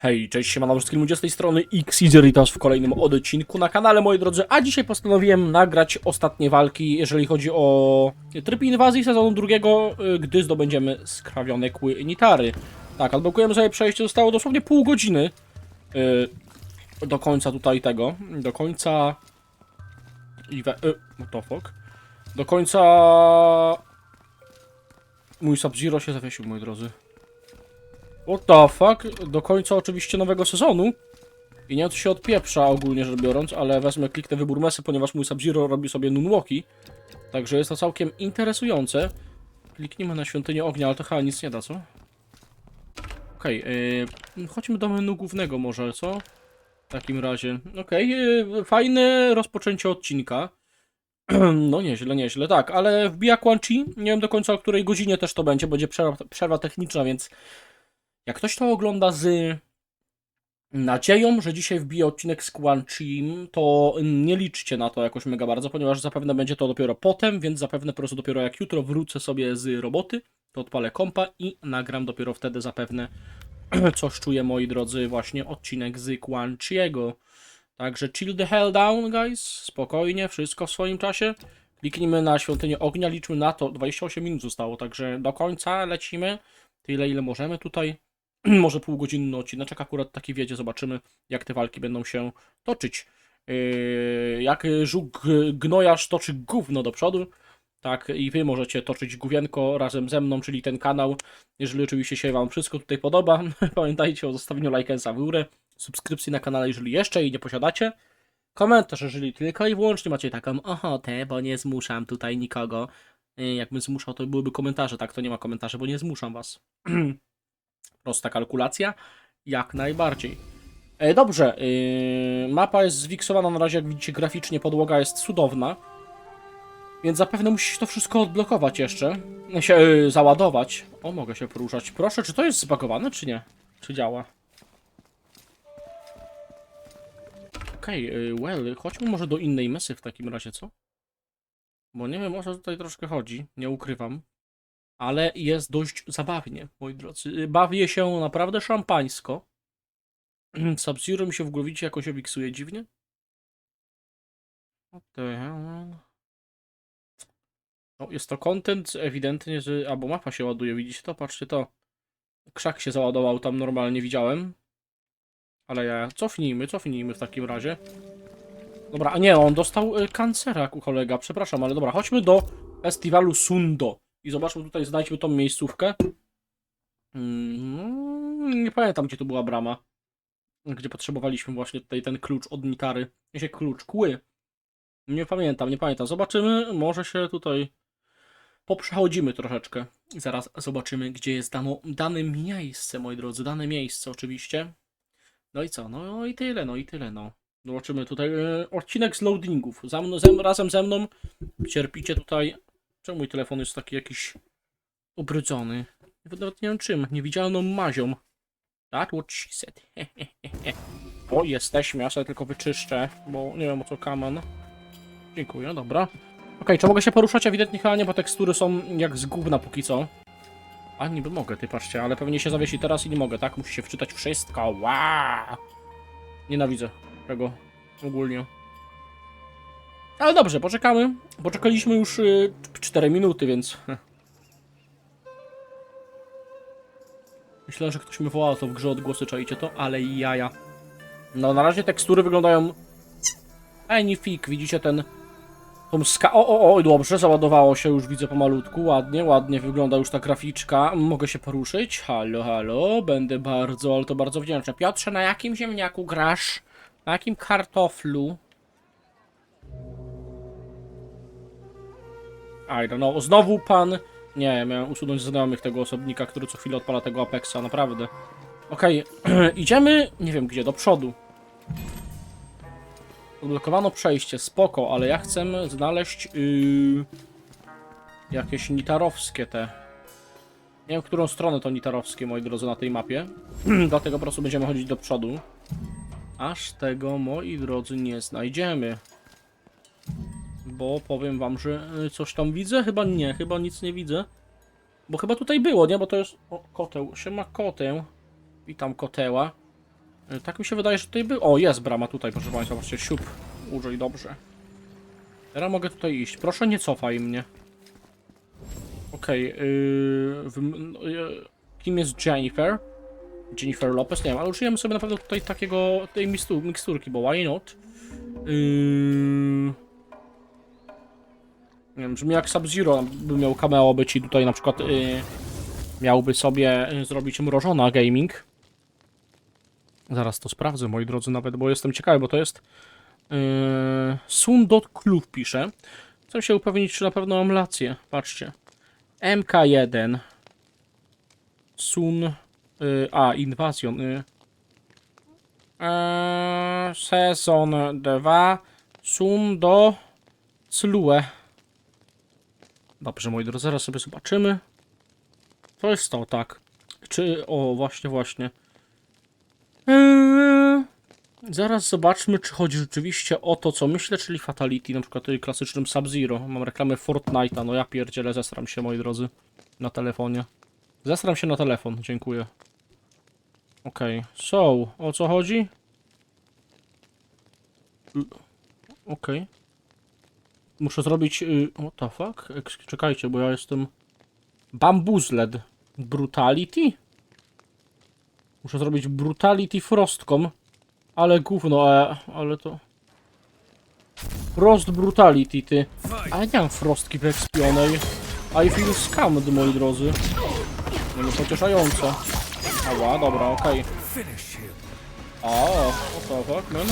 Hej, cześć, siemano wszystkim ludzie z tej strony Xizeritas w kolejnym odcinku na kanale, moi drodzy, a dzisiaj postanowiłem nagrać ostatnie walki, jeżeli chodzi o tryb inwazji sezonu drugiego, y, gdy zdobędziemy skrawione kły Nitary. Tak, odblokujemy sobie przejście, zostało dosłownie pół godziny y, do końca tutaj tego, do końca... Iwe... Y, the fuck? Do końca... Mój Sub-Zero się zawiesił, moi drodzy. What the fuck? Do końca oczywiście nowego sezonu. I nie co się odpieprza ogólnie rzecz biorąc, ale wezmę, kliknę wybór mesy, ponieważ mój Sub-Zero robi sobie moonwalki. Także jest to całkiem interesujące. Kliknijmy na Świątynię Ognia, ale to chyba nic nie da, co? Okej, yy, chodźmy do menu głównego może, co? W takim razie. Okej, yy, fajne rozpoczęcie odcinka. No nieźle, nieźle, tak, ale wbija Quan Chi, nie wiem do końca o której godzinie też to będzie, będzie przerwa, przerwa techniczna, więc jak ktoś to ogląda z nadzieją, że dzisiaj wbije odcinek z Quan Chim, to nie liczcie na to jakoś mega bardzo, ponieważ zapewne będzie to dopiero potem, więc zapewne po prostu dopiero jak jutro wrócę sobie z roboty, to odpalę kompa i nagram dopiero wtedy zapewne coś czuję, moi drodzy, właśnie odcinek z Quan Chiego. Także chill the hell down, guys, spokojnie, wszystko w swoim czasie. Kliknijmy na Świątynię Ognia, liczmy na to, 28 minut zostało, także do końca lecimy, tyle ile możemy tutaj. Może półgodzinny odcinek, akurat taki wiedzie, zobaczymy jak te walki będą się toczyć. Yy, jak żuk gnojarz toczy gówno do przodu, tak i wy możecie toczyć gówienko razem ze mną, czyli ten kanał. Jeżeli oczywiście się wam wszystko tutaj podoba, pamiętajcie o zostawieniu lajka w górę, subskrypcji na kanale, jeżeli jeszcze jej nie posiadacie. Komentarz, jeżeli tylko i wyłącznie macie taką ochotę, bo nie zmuszam tutaj nikogo. Yy, Jakbym zmuszał, to byłyby komentarze, tak to nie ma komentarzy, bo nie zmuszam was. Prosta kalkulacja, jak najbardziej. E, dobrze, yy, mapa jest zwiksowana na razie, jak widzicie, graficznie podłoga jest cudowna. Więc zapewne musi się to wszystko odblokować jeszcze. Się yy, załadować. O, mogę się poruszać. Proszę, czy to jest zbagowane, czy nie? Czy działa? Okej, yy, well, chodźmy może do innej mesy w takim razie, co? Bo nie wiem, co tutaj troszkę chodzi, nie ukrywam ale jest dość zabawnie, moi drodzy. Bawię się naprawdę szampańsko. Mi się w głowie jakoś obiksuje dziwnie. No, jest to content ewidentnie, że... Albo mapa się ładuje, widzicie to? Patrzcie to. Krzak się załadował tam normalnie, widziałem. Ale ja... Cofnijmy, cofnijmy w takim razie. Dobra, a nie, on dostał y, kancera, kolega, przepraszam, ale dobra, chodźmy do festiwalu Sundo. I zobaczmy tutaj, znajdźmy tą miejscówkę. Mm, nie pamiętam, gdzie to była brama. Gdzie potrzebowaliśmy właśnie tutaj ten klucz od Nitary. Nie się klucz, kły. Nie pamiętam, nie pamiętam. Zobaczymy, może się tutaj poprzechodzimy troszeczkę. Zaraz zobaczymy, gdzie jest dano, dane miejsce, moi drodzy. Dane miejsce oczywiście. No i co? No i tyle, no i tyle, no. Zobaczymy tutaj e, odcinek z loadingów. Za mną, ze, razem ze mną cierpicie tutaj Czemu mój telefon jest taki jakiś ubrudzony? Nawet nie wiem czym, niewidzialną mazią. That what she said. o, jesteśmy, ja sobie tylko wyczyszczę, bo nie wiem o co kaman. Dziękuję, dobra. Okej, czy mogę się poruszać? Ewidentnie chyba nie, bo tekstury są jak z gówna póki co. A niby mogę, ty patrzcie, ale pewnie się zawiesi teraz i nie mogę, tak? Musi się wczytać wszystko, wow! Nienawidzę tego ogólnie. Ale dobrze, poczekamy. Poczekaliśmy już y, 4 minuty, więc. Myślę, że ktoś mi wołał to w grze odgłosy, czajcie to, ale jaja. No, na razie tekstury wyglądają. Ej, fik, widzicie ten. Tą ska. O, o, o, dobrze, załadowało się już, widzę pomalutku. Ładnie, ładnie wygląda już ta graficzka. Mogę się poruszyć. Halo, halo. Będę bardzo, ale to bardzo wdzięczny. Piotrze, na jakim ziemniaku grasz? Na jakim kartoflu? I don't know. Znowu pan... Nie, miałem usunąć znajomych tego osobnika, który co chwilę odpala tego Apexa, naprawdę. Okej, idziemy, nie wiem gdzie, do przodu. Odblokowano przejście, spoko, ale ja chcę znaleźć yy, jakieś nitarowskie te. Nie wiem, w którą stronę to nitarowskie, moi drodzy, na tej mapie. Dlatego po prostu będziemy chodzić do przodu. Aż tego, moi drodzy, nie znajdziemy. Bo powiem wam, że y, coś tam widzę? Chyba nie, chyba nic nie widzę. Bo chyba tutaj było, nie? Bo to jest... O, koteł. Siema koteł. Witam koteła. Y, Tak mi się wydaje, że tutaj był. O, jest brama tutaj, proszę Państwa, właśnie siup. Użyj dobrze. Teraz mogę tutaj iść. Proszę nie cofaj mnie. Okej, yy, wym- no, yy, kim jest Jennifer? Jennifer Lopez, nie wiem, ale użyjemy sobie na pewno tutaj takiego, tej miksturki, bo why not? Yy... Nie wiem, brzmi jak Sub-Zero by miał cameo być i tutaj na przykład yy, miałby sobie yy, zrobić mrożona gaming. Zaraz to sprawdzę, moi drodzy, nawet, bo jestem ciekawy, bo to jest yy, sun.club pisze. Chcę się upewnić, czy na pewno mam rację. Patrzcie. MK1 Sun y, A, Invasion y. Eee, Sezon 2 Sun do Clue Dobrze, moi drodzy, zaraz sobie zobaczymy. To jest to, tak. Czy, o, właśnie, właśnie. Eee, zaraz zobaczmy, czy chodzi rzeczywiście o to, co myślę, czyli Fatality, na przykład klasycznym Sub-Zero. Mam reklamę Fortnite'a, no ja pierdzielę, zesram się, moi drodzy, na telefonie. Zesram się na telefon, dziękuję. Okej, so, o co chodzi? Okej. Muszę zrobić... y, What the fuck? Czekajcie, bo ja jestem... Bambuzled. Brutality? Muszę zrobić Brutality Frostcom. Ale gówno, e, ale to... Frost Brutality, ty. Ale nie mam frostki w ekspionej. I feel scammed, moi drodzy. No no pocieszające. Ała, dobra, okej. O, what the fuck, man?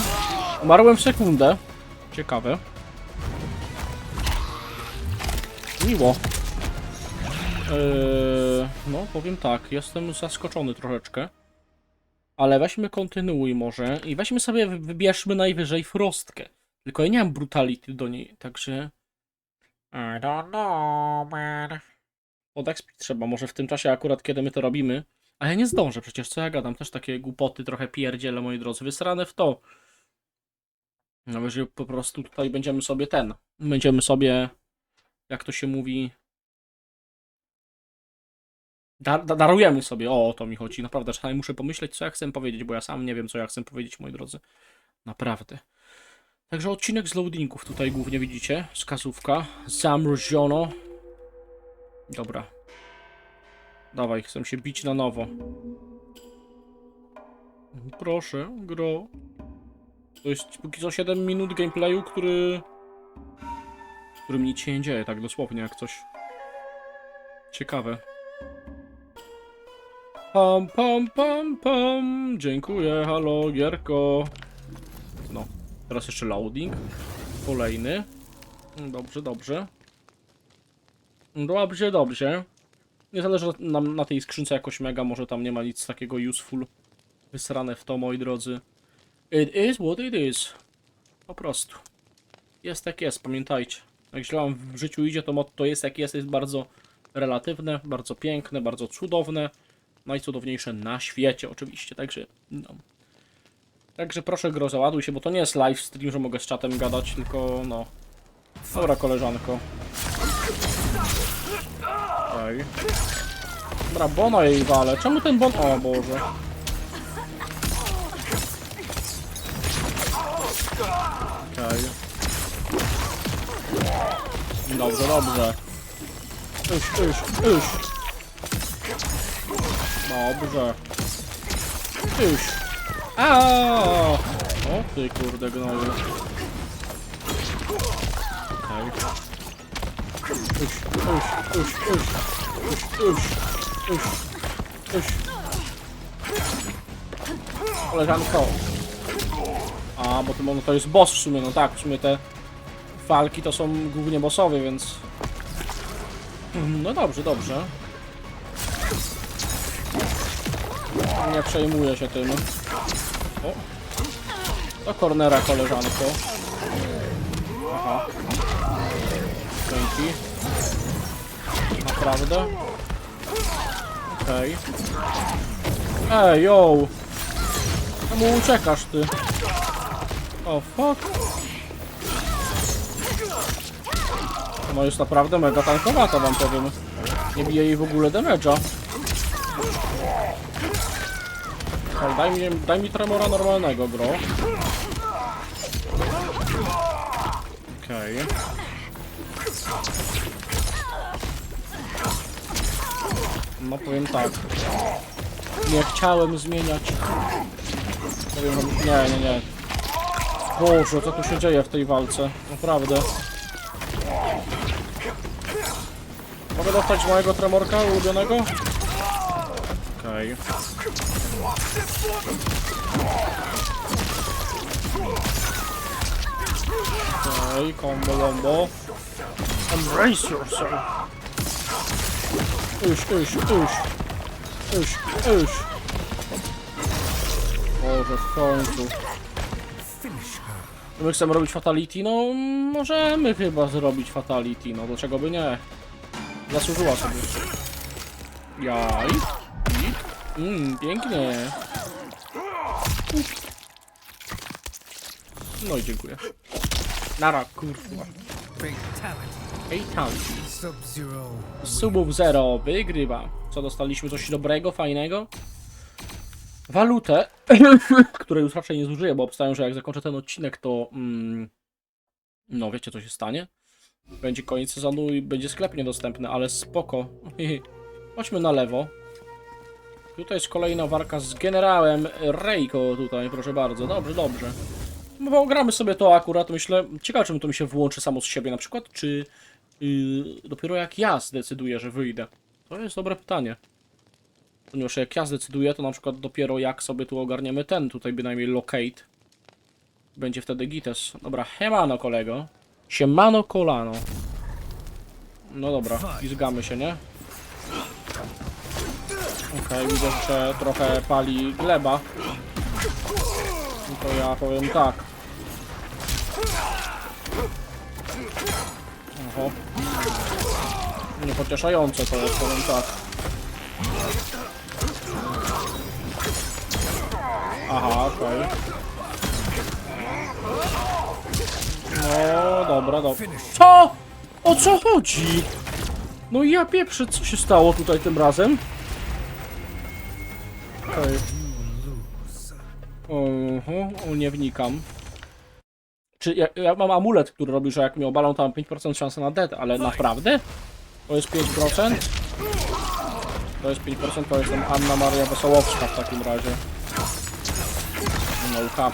Umarłem w sekundę. Ciekawe. Miło. Eee, no, powiem tak, jestem zaskoczony troszeczkę. Ale weźmy kontynuuj może i weźmy sobie, wy- wybierzmy najwyżej frostkę. Tylko ja nie mam brutality do niej, także... I don't know, man. Od trzeba, może w tym czasie akurat, kiedy my to robimy. A ja nie zdążę przecież, co ja gadam, też takie głupoty trochę pierdziele, moi drodzy, wysrane w to. No, jeżeli po prostu tutaj będziemy sobie ten, będziemy sobie, jak to się mówi, Dar, da, darujemy sobie, o, o to mi chodzi, naprawdę, czasami muszę pomyśleć, co ja chcę powiedzieć, bo ja sam nie wiem, co ja chcę powiedzieć, moi drodzy, naprawdę. Także odcinek z loadingów tutaj głównie widzicie, wskazówka, zamroziono, dobra. Dawaj, chcę się bić na nowo. Proszę, gro. To jest póki co 7 minut gameplayu, który... którym nic się nie dzieje, tak dosłownie, jak coś... Ciekawe. Pam, pam, pam, pam. Dziękuję, halo, Gierko. No, teraz jeszcze loading. Kolejny. Dobrze, dobrze. Dobrze, dobrze. Nie zależy nam na tej skrzynce jakoś mega, może tam nie ma nic takiego useful. Wysrane w to, moi drodzy. It is what it is. Po prostu. Jest jak jest, pamiętajcie. Jak źle wam w życiu idzie, to motto jest jak jest, jest bardzo relatywne, bardzo piękne, bardzo cudowne. Najcudowniejsze na świecie oczywiście, także no. Także proszę gro załaduj się, bo to nie jest live stream, że mogę z czatem gadać, tylko no. Dobra koleżanko. Okej. Dobra, Bona jej wale. Czemu ten Bon... O Boże. Okej. Dobrze, dobrze. Uś, uś, uś. Dobrze. Uś. A! O ty kurde gnoju. Okej. Uś, uś, uś, uś. Uś, uś, uś, uś. Koleżanko. A, bo to, no to jest boss w sumie, no tak, w sumie te walki to są głównie bossowie, więc... No dobrze, dobrze. Nie przejmuję się tym. O. Do cornera, koleżanko. Aha. Dzięki. Naprawdę? Okej. Ej, yo! Czemu uciekasz, ty? O, fuck. No jest naprawdę mega tankowata, wam powiem. Nie bije jej w ogóle damage'a. Daj mi, daj mi tremora normalnego, bro. Okej. No powiem tak. Nie chciałem zmieniać. Powiem nie, nie, nie. Boże, co tu się dzieje w tej walce? Naprawdę. Mogę dostać mojego tremorka ulubionego? Okej. Okej, combo lombo. Embrace yourself. Uś, uś, uś. Uś, uś. Boże, w końcu. My chcemy robić fatality? No, możemy chyba zrobić fatality, no dlaczego by nie? Zasłużyła sobie. Jaj. Mmm, pięknie. No i dziękuję. Nara, kurwa. Fatality. Subów zero wygrywa. Co dostaliśmy? Coś dobrego, fajnego? Walutę, której już raczej nie zużyję, bo obstawiam, że jak zakończę ten odcinek, to mm, no wiecie co się stanie. Będzie koniec sezonu i będzie sklep niedostępny, ale spoko. Chodźmy na lewo. Tutaj jest kolejna walka z generałem Reiko tutaj, proszę bardzo. Dobrze, dobrze. No bo sobie to akurat, myślę. Ciekawe, czy to mi się włączy samo z siebie na przykład, czy yy, dopiero jak ja zdecyduję, że wyjdę. To jest dobre pytanie. Ponieważ jak ja zdecyduję, to na przykład dopiero jak sobie tu ogarniemy ten, tutaj bynajmniej locate. Będzie wtedy gites. Dobra, hemano kolego. Siemano kolano. No dobra, pizgamy się, nie? Okej, widzę, że trochę pali gleba. No to ja powiem tak. Oho. Niepocieszające to jest, powiem tak. Aha, okej. No, dobra, dobra. Co? O co chodzi? No i ja pieprzę, co się stało tutaj tym razem? Okej. Oho, nie wnikam. Czy ja, ja mam amulet, który robi, że jak mnie obalą, to mam 5% szansy na dead, ale naprawdę? To jest 5%? To jest 5%, to jestem Anna Maria Wesołowska w takim razie. No cap.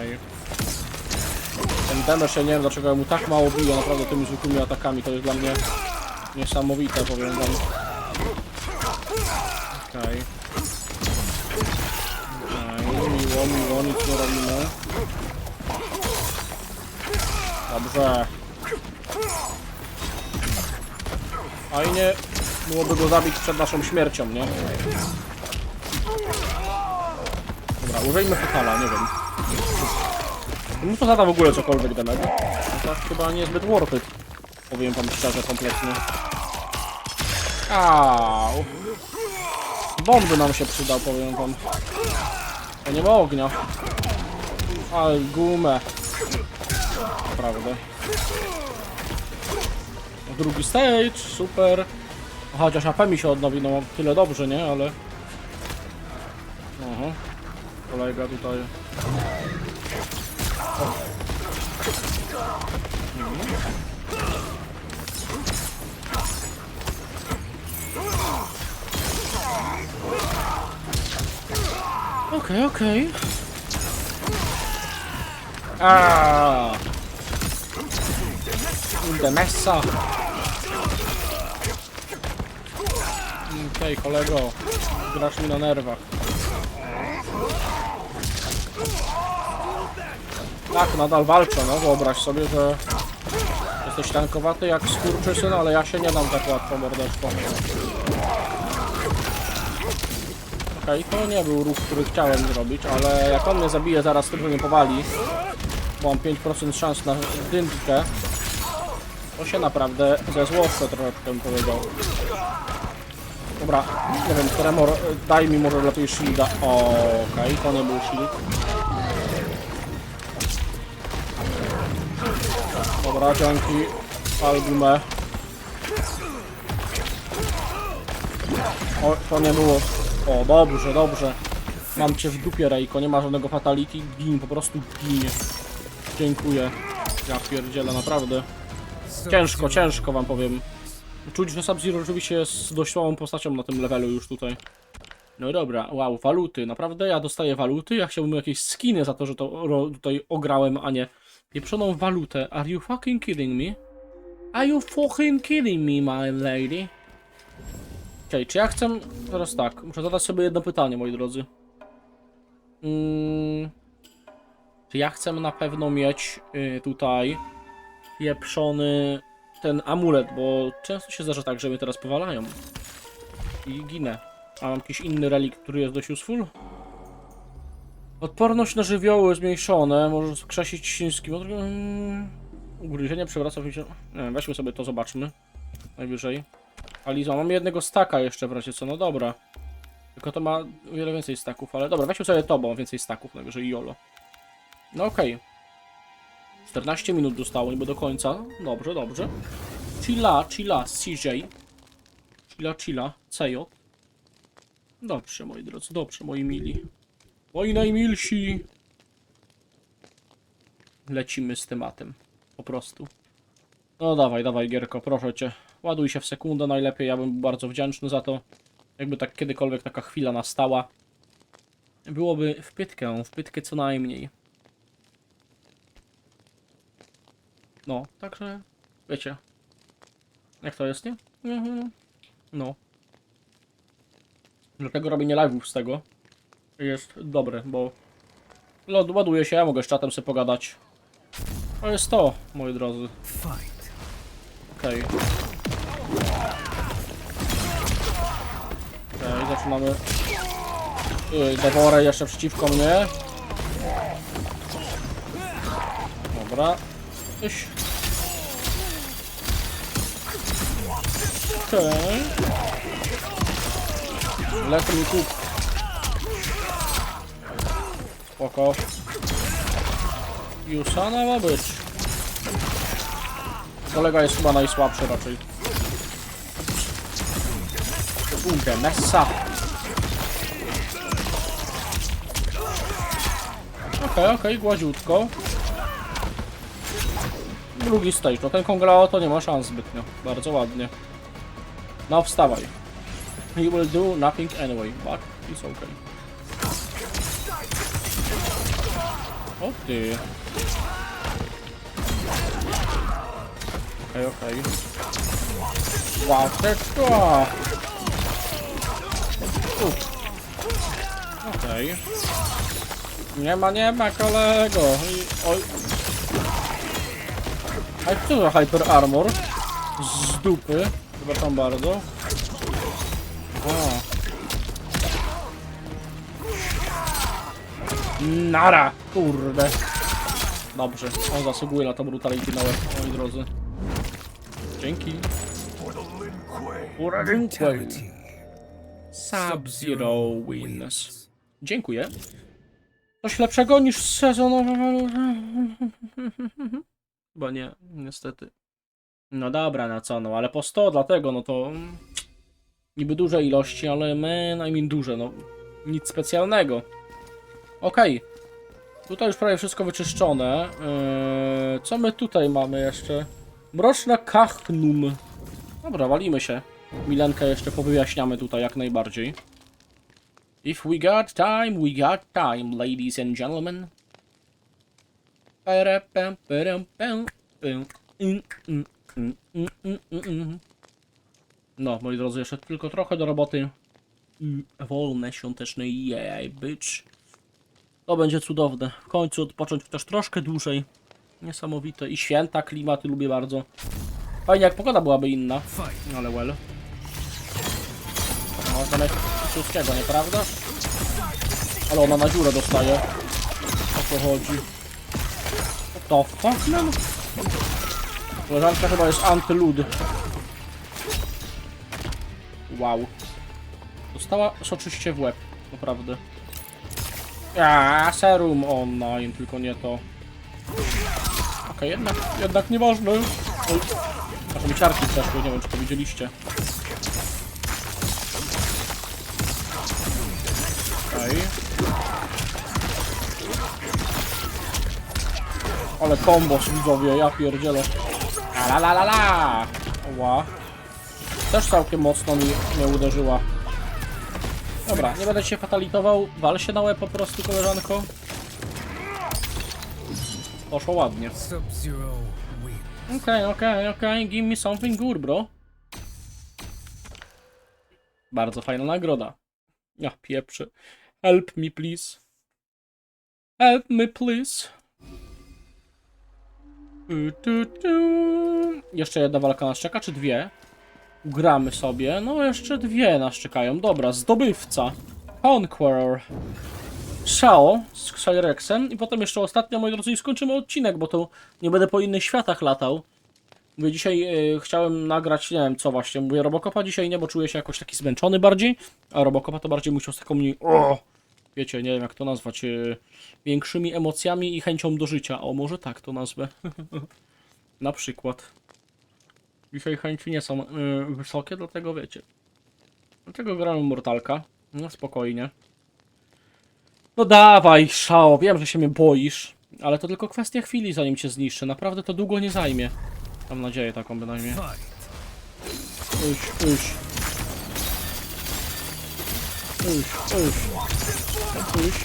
Ej. Ten damage, ja nie wiem dlaczego ja mu tak mało bije, naprawdę tymi zwykłymi atakami, to jest dla mnie niesamowite, powiem wam. Okej. Okay. miło, miło, nic nie robimy. Dobrze. Fajnie byłoby go zabić przed naszą śmiercią, nie? Dobra, użyjmy fetala, nie wiem. No to zada w ogóle cokolwiek damage. No tak chyba niezbyt worth it. Powiem wam szczerze, kompletnie. Au. Bomby nam się przydał, powiem wam. Ja nie ma ognia. Ale gumę. Naprawdę. Drugi stage, super. Chociaż AP mi się odnowi, no tyle dobrze, nie? Ale... Aha. Kolega tutaj. Okej, okej. Aaaa! Kurde, messa! Okej, kolego. Grasz mi na nerwach. Tak, nadal walczę, no wyobraź sobie, że jesteś tankowaty jak skurczysyn, ale ja się nie dam tak łatwo, mordeczko. Okej, to nie był ruch, który chciałem zrobić, ale jak on mnie zabije zaraz tylko mnie powali, bo mam 5% szans na dyntkę, to się naprawdę ze złoszczę troszeczkę bym powiedział. Dobra, nie wiem, Tremor, daj mi może lepiej shielda. Okej, to nie był shield. Dobra, dzięki. Albumę. O, to nie było O, dobrze, dobrze. Mam cię w dupie, Rejko, nie ma żadnego fatality. Gin, po prostu gin. Dziękuję. Ja pierdzielę, naprawdę. Ciężko, ciężko wam powiem. Czuć, że Sub-Zero rzeczywiście jest dość słabą postacią na tym levelu już tutaj. No dobra, wow, waluty. Naprawdę ja dostaję waluty? Ja chciałbym jakieś skiny za to, że to tutaj ograłem, a nie pieprzoną walutę. Are you fucking kidding me? Are you fucking kidding me, my lady? Okej, czy ja chcę... Teraz tak, muszę zadać sobie jedno pytanie, moi drodzy. Mm, czy ja chcę na pewno mieć y, tutaj pieprzony ten amulet, bo często się zdarza tak, że mnie teraz powalają i ginę. A mam jakiś inny relikt, który jest dość useful? Odporność na żywioły zmniejszone, może skrzesić świńskim. Mm, Ugryzienie przewraca się. Nie weźmy sobie to, zobaczmy. Najwyżej. Alizma, mam jednego staka jeszcze w razie co, no dobra. Tylko to ma o wiele więcej staków, ale dobra, weźmy sobie to, bo mam więcej staków, najwyżej YOLO. No okej. 14 minut dostało, niby do końca. Dobrze, dobrze. Chilla, chilla, CJ. Chilla, chilla, CJ. Dobrze, moi drodzy, dobrze, moi mili. Moi najmilsi. Lecimy z tematem. Po prostu. No dawaj, dawaj, Gierko, proszę cię. Ładuj się w sekundę najlepiej, ja bym był bardzo wdzięczny za to. Jakby tak kiedykolwiek taka chwila nastała. Byłoby w pytkę, w pytkę co najmniej. No, także wiecie. Jak to jest, nie? Mhm. No. Dlatego robienie live'ów z tego jest dobre, bo ładuje się, ja mogę z czatem sobie pogadać. To jest to, moi drodzy. Fight. Okej. Okej, zaczynamy. Devorę jeszcze przeciwko mnie. Dobra. Iś. Okej. Lecę mi kup. Spoko. Jusana ma być. Kolega jest chyba najsłabszy raczej. Kurde, messa. Okej, okej, gładziutko. Drugi stage, no ten Konglao to nie ma szans zbytnio. Bardzo ładnie. No wstawaj. He will do nothing anyway, but it's okay. O ty. Okej, okej. Łapeczka! Uff. Okej. Nie ma, nie ma kolego. I, oj. A co za Hyper Armor? Z dupy. Przepraszam bardzo. O. Nara! Kurde. Dobrze, on zasługuje na to brutality na łeb, moi drodzy. Dzięki. Uradenquay. Sub-Zero wins. Dziękuję. Coś lepszego niż sezonowa waluta? Chyba nie, niestety. No dobra, no co, no ale po 100, dlatego, no to... Niby duże ilości, ale I mean duże, no. Nic specjalnego. Okej. Tutaj już prawie wszystko wyczyszczone. Eee, co my tutaj mamy jeszcze? Mroczna Kachnum. Dobra, walimy się. Milenkę jeszcze powyjaśniamy tutaj jak najbardziej. If we got time, we got time, ladies and gentlemen. No, moi drodzy, jeszcze tylko trochę do roboty. Wolne świąteczne jej, bitch. To będzie cudowne. W końcu odpocząć też troszkę dłużej. Niesamowite. I święta, klimaty lubię bardzo. Fajnie jak pogoda byłaby inna. Ale well. Zamiast wszystkiego, nieprawda? Ale ona na dziurę dostaje. O co chodzi? The fuck, man? Koleżanka chyba jest antylud. Wow. Dostała soczyście w łeb, naprawdę. Ja, serum online, tylko nie to. Okej, jednak, jednak nieważne. Oj, mi ciarki przeszły, nie wiem czy to widzieliście. Ale kombos widzowie, ja pierdzielę. La la la la! Ła. Też całkiem mocno mi mnie uderzyła. Dobra, nie będę cię fatalitował. Wal się na łeb po prostu, koleżanko. Poszło ładnie. Sub-Zero wins. Okej, okej, okej, give me something good, bro. Bardzo fajna nagroda. Ja pieprzę. Help me, please. Help me, please. Tu, tu, tu. Jeszcze jedna walka nas czeka, czy dwie? Gramy sobie. No, jeszcze dwie nas czekają. Dobra, zdobywca. Conqueror. Shao z Xyrexem i potem jeszcze ostatnia, moi drodzy, skończymy odcinek, bo to nie będę po innych światach latał. Mówię, dzisiaj y, chciałem nagrać, nie wiem co właśnie, mówię Robocopa dzisiaj nie, bo czuję się jakoś taki zmęczony bardziej, a Robocopa to bardziej musiał z taką mniej, o, wiecie, nie wiem jak to nazwać, y, większymi emocjami i chęcią do życia. O, może tak to nazwę. Na przykład. Dzisiaj chęci nie są y, wysokie, dlatego wiecie. Dlatego gramy Mortalka. No spokojnie. No dawaj, szao, wiem, że się mnie boisz, ale to tylko kwestia chwili, zanim cię zniszczę. Naprawdę to długo nie zajmie. Mam nadzieję taką bynajmniej. Uś, uś. Uś, uś. Uś, uś,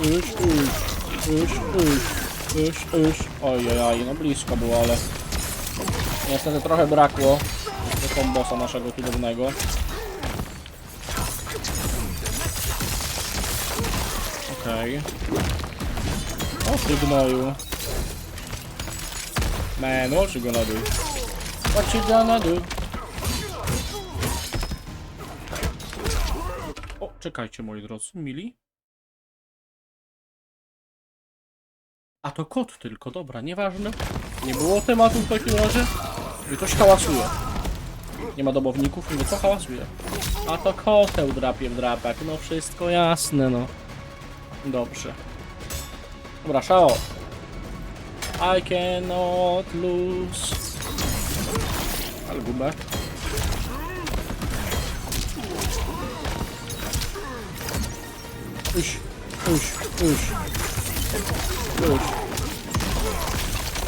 uś, uś, uś, uś, uś, uś. Ojej, no blisko było, ale... Niestety trochę brakło do kombosa naszego cudownego. Okej. O ty gnoju. Man, what you gonna do? What you gonna do? O, czekajcie moi drodzy, mili. A to kot tylko, dobra, nieważne. Nie było tematu w takim razie. I ktoś hałasuje. Nie ma domowników, nie co hałasuje. A to koteł drapie w drapek, no wszystko jasne, no. Dobrze. Dobra, szao. I cannot lose. Ale gubę. Uś, uś, uś. Uś.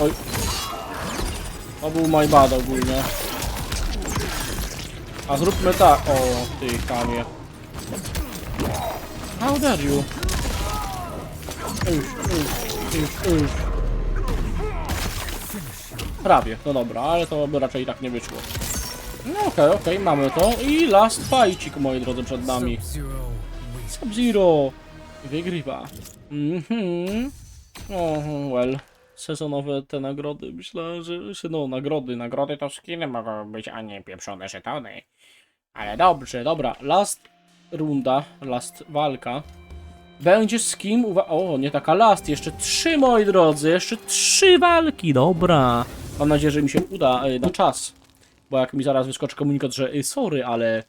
Oj. To był my bad ogólnie. A zróbmy tak. O, ty kamie. How dare you? Uś, uś, uś, uś. Prawie, no dobra, ale to by raczej tak nie wyszło. No okej, okej, mamy to. I last fightcik, moi drodzy, przed nami. Sub-Zero wygrywa. Mhm. O, well. Sezonowe te nagrody, myślę, że się, no, nagrody, nagrody to skiny mogą być, a nie pieprzone żetony. Ale dobrze, dobra, last runda, last walka. Będzie z kim? Uwa o, nie taka last, jeszcze trzy, moi drodzy, jeszcze trzy walki, dobra. Mam nadzieję, że mi się uda y, na czas. Bo jak mi zaraz wyskoczy komunikat, że y, sorry, ale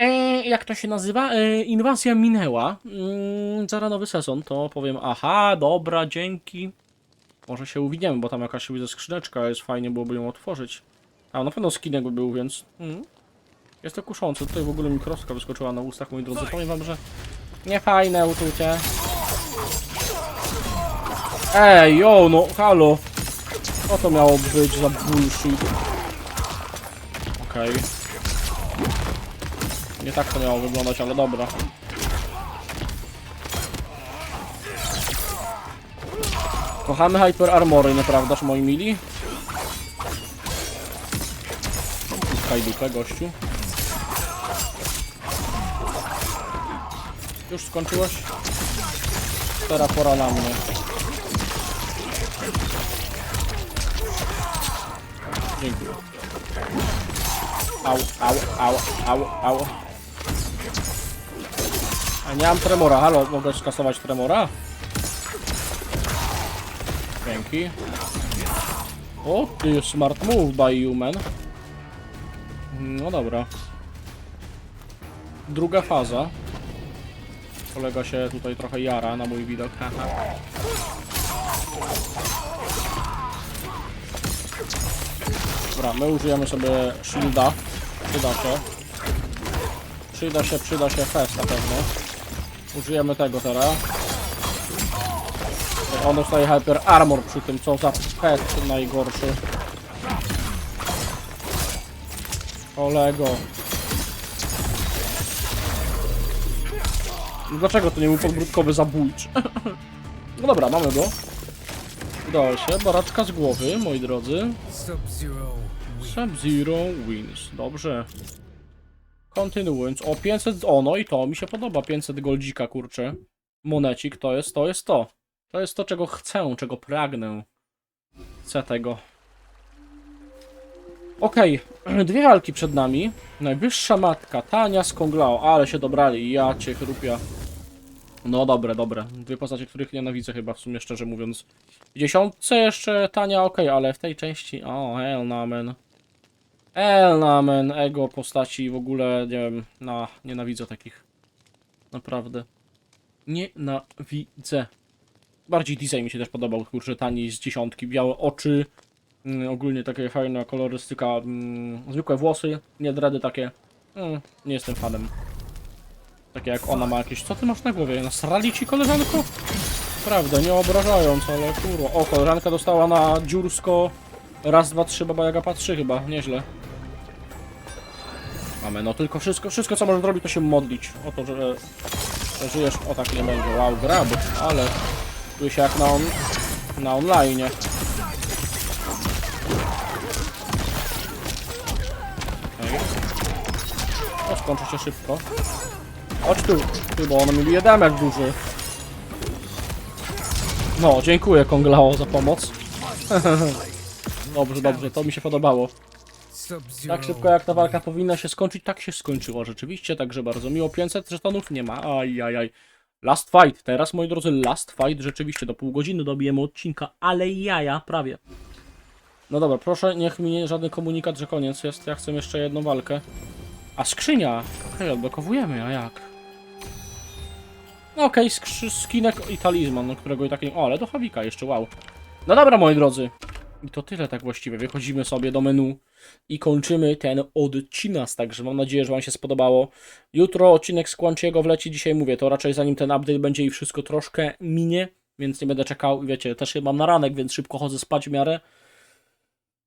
E, jak to się nazywa? E, inwazja minęła. Mm, zaraz nowy sezon, to powiem, aha, dobra, dzięki. Może się uwiniemy, bo tam jakaś widzę skrzyneczka jest, fajnie byłoby ją otworzyć. A, na pewno skinek by był, więc... Mm. Jest to kuszące, tutaj w ogóle mi kroska wyskoczyła na ustach, moi drodzy. Powiem wam, że niefajne uczucie. Ej, jo, no, halo. Co to miało być za bullshit? Okej. Nie tak to miało wyglądać, ale dobra. Kochamy Hyper Armory, nieprawdaż moi mili? Puszczaj dupę, gościu. Już skończyłeś? Teraz pora na mnie. Dziękuję. Au, au, au, au, au. A nie mam tremora, halo, mogę skasować tremora? Dzięki. O, ty smart move by human. No dobra. Druga faza. Kolega się tutaj trochę jara na mój widok. Haha. Dobra, my użyjemy sobie shielda. Przyda się. Przyda się, przyda się fest na pewno. Użyjemy tego teraz. On dostaje Hyper Armor przy tym, co za pet najgorszy. Kolego. No Dlaczego to nie był podbródkowy zabójczy? No dobra, mamy go. Udało się. Baraczka z głowy, moi drodzy. Sub-Zero wins. Dobrze. Continuance. O, 500. O, no i to mi się podoba. 500 goldzika, kurczę. Monecik to jest, to jest to. To jest to, czego chcę, czego pragnę. Chcę tego. Okej, dwie walki przed nami. Najwyższa matka, Tania z Konglao, ale się dobrali, ja cię chrupia. No dobre, dobre. Dwie postacie, których nienawidzę chyba, w sumie szczerze mówiąc. W dziesiątce jeszcze Tania, okej, ale w tej części... O, hell no, man. Man. Ego postaci w ogóle, nie wiem, no, nienawidzę takich. Naprawdę. Nienawidzę. Bardziej design mi się też podobał, kurczę, tani z dziesiątki, białe oczy, mm, ogólnie takie fajna kolorystyka, mm, zwykłe włosy, nie dredy takie, mm, nie jestem fanem. Takie jak ona ma jakieś, co ty masz na głowie, nasrali ci koleżanko? Prawda, nie obrażając, ale kurwa, o, koleżanka dostała na dziursko, raz, dwa, trzy, baba jaga patrzy chyba, nieźle. Mamy, no tylko wszystko, wszystko co możesz zrobić to się modlić o to, że, że żyjesz, o tak nie będzie, wow, grab, ale czuję się jak na, on, na online. To skończy się szybko. Chodź tu, ty, bo on mi bije damage duży. No, dziękuję Konglao za pomoc. dobrze, dobrze, to mi się podobało. Tak szybko jak ta walka powinna się skończyć, tak się skończyło rzeczywiście, także bardzo miło. 500 żetonów nie ma, ajajaj. Last fight, teraz moi drodzy, last fight, rzeczywiście do pół godziny dobijemy odcinka, ale jaja, prawie. No dobra, proszę, niech mi nie żaden komunikat, że koniec jest, ja chcę jeszcze jedną walkę. A skrzynia, okej, odblokowujemy, a jak? No okej, skrzy- skinek i talizman, no którego i tak nie... O, ale do Hawika jeszcze, wow. No dobra, moi drodzy. I to tyle tak właściwie, wychodzimy sobie do menu i kończymy ten odcinek, także mam nadzieję, że Wam się spodobało. Jutro odcinek z Quanciego wleci, dzisiaj mówię, to raczej zanim ten update będzie i wszystko troszkę minie, więc nie będę czekał wiecie, też mam na ranek, więc szybko chodzę spać w miarę.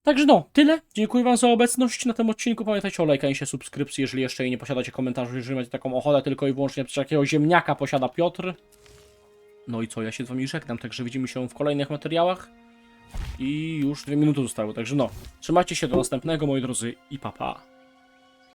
Także no, tyle. Dziękuję Wam za obecność na tym odcinku. Pamiętajcie o lajkaniu subskrypcji, jeżeli jeszcze jej nie posiadacie komentarzy, jeżeli macie taką ochotę, tylko i wyłącznie czy takiego ziemniaka posiada Piotr. No i co, ja się z Wami żegnam, także widzimy się w kolejnych materiałach. I już dwie minuty zostały, także no, trzymajcie się do następnego, moi drodzy, i papa. Pa.